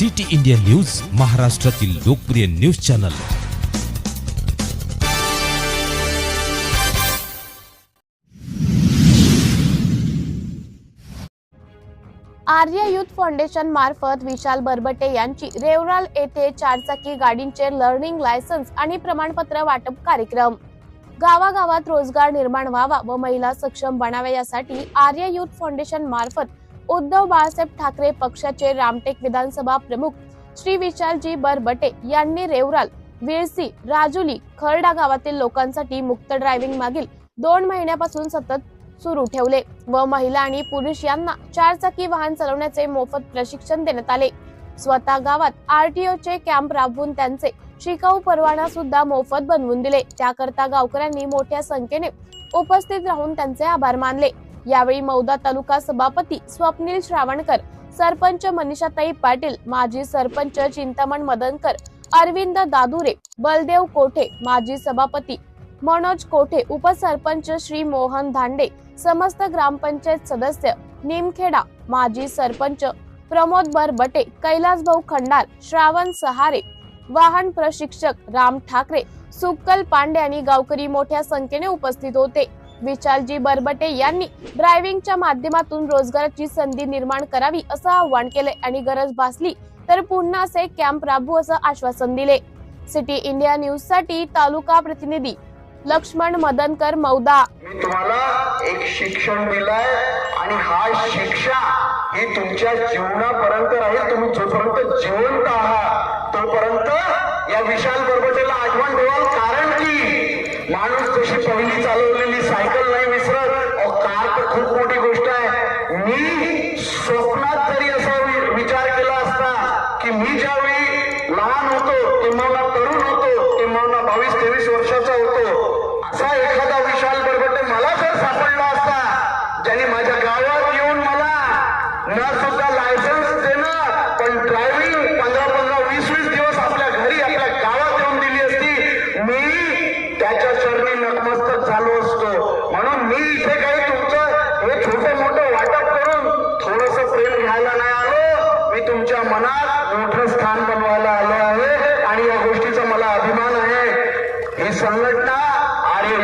City India news महाराष्ट्रातील लोकप्रिय news channel. Arya youth foundation मार्फत विशाल बरबटे यांची रेवराल येथे चारचाकी गाडींचे लर्निंग लायसन्स आणि प्रमाणपत्र वाटप कार्यक्रम. गावागावात रोजगार निर्माण व्हावा व महिला सक्षम बनाव्या यासाठी आर्य युथ फाउंडेशन मार्फत उद्धव बाळासाहेब ठाकरे पक्षाचे रामटेक विधानसभा प्रमुख श्री विशालजी बरबटे यांनी रेवराल विळसी राजुली खरडा गावातील लोकांसाठी मुक्त ड्रायव्हिंग मागील दोन महिन्यापासून सतत सुरू ठेवले व महिला आणि पुरुष यांना चारचाकी वाहन चालवण्याचे मोफत प्रशिक्षण देण्यात आले. स्वतः गावात आरटीओ चे कॅम्प राबवून त्यांचे शिकाऊ परवाना सुद्धा मोफत बनवून दिले. त्याकरता गावकऱ्यांनी मोठ्या संख्येने उपस्थित राहून त्यांचे आभार मानले. यावेळी मौदा तालुका सभापती स्वप्नील श्रावणकर सरपंच मनीषाताई पाटील माजी सरपंच चिंतामण मदनकर अरविंद दादुरे बलदेव कोठे माजी सभापती मनोज कोठे उपसरपंच श्री मोहन धांडे समस्त ग्रामपंचायत सदस्य निमखेडा माजी सरपंच प्रमोद बरबटे कैलास भाऊ खंडार श्रावण सहारे वाहन प्रशिक्षक राम ठाकरे सुक्कल पांडे आणि गावकरी मोठ्या संख्येने उपस्थित होते. विशालजी बरबटे यांनी ड्रायव्हिंगच्या माध्यमातून रोजगाराची संधी निर्माण करावी असं आव्हान केले आणि गरज भासली तर पुन्हा असे कॅम्प राबवू असं आश्वासन दिले. सिटी इंडिया न्यूजसाठी तालुका प्रतिनिधी लक्ष्मण मदनकर मौदा. मी तुम्हाला एक शिक्षण दिलंय आणि हा शिक्षा ही तुमच्या जीवनापर्यंत राहील. तुम्ही जोपर्यंत जिवंत आहात तोपर्यंत या विशाल बरबटेला आठवण ठेवाल कारण की माणूस जशी पहिली चालवलेली सायकल नाही विसरत अहो, कार तर खूप मोठी गोष्ट आहे. मी स्वप्नात जरी असा विचार केला असता की मी ज्यावेळी लहान होतो किंवा तरुण होतो किंवा बावीस तेवीस वर्षाचा होतो असा एखादा विशाल बरबटे मला जर सापडला असता ज्याने माझ्या गावात येऊन मला बनवायला नाही आलो. मी तुमच्या मनात मोठं स्थान बनवायला आलो आहे. आणि या गोष्टीचा मला अभिमान आहे. ही संघटना आर्य